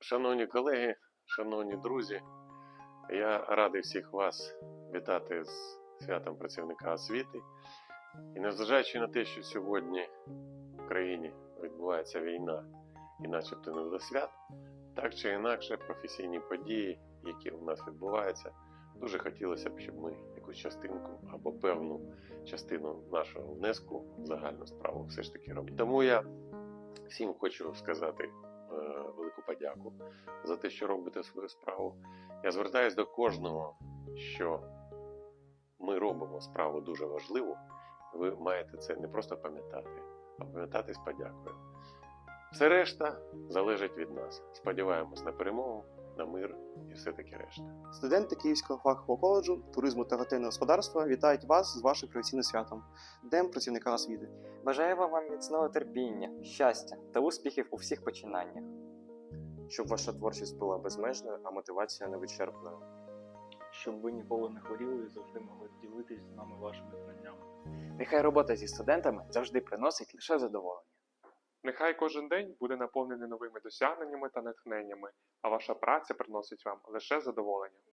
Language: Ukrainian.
Шановні колеги, шановні друзі, я радий всіх вас вітати з святом працівника освіти. І незважаючи на те, що сьогодні в країні відбувається війна і начебто не до свят, так чи інакше професійні події, які у нас відбуваються, дуже хотілося б, щоб ми якусь частинку або певну частину нашого внеску в загальну справу все ж таки робимо. Тому я всім хочу сказати велику подяку за те, що робите свою справу. Я звертаюся до кожного, що ми робимо справу дуже важливу. Ви маєте це не просто пам'ятати, а пам'ятати з подякою. Все решта залежить від нас. Сподіваємось на перемогу, на мир і все таке решта. Студенти Київського фахового коледжу туризму та готельного господарства вітають вас з вашим професійним святом Днем працівника освіти. Бажаємо вам міцного терпіння, щастя та успіхів у всіх починаннях. щоб ваша творчість була безмежною, а мотивація невичерпною. щоб ви ніколи не хворіли і завжди могли ділитись з нами вашими знаннями. Нехай робота зі студентами завжди приносить лише задоволення. Нехай кожен день буде наповнений новими досягненнями та натхненнями, а ваша праця приносить вам лише задоволення.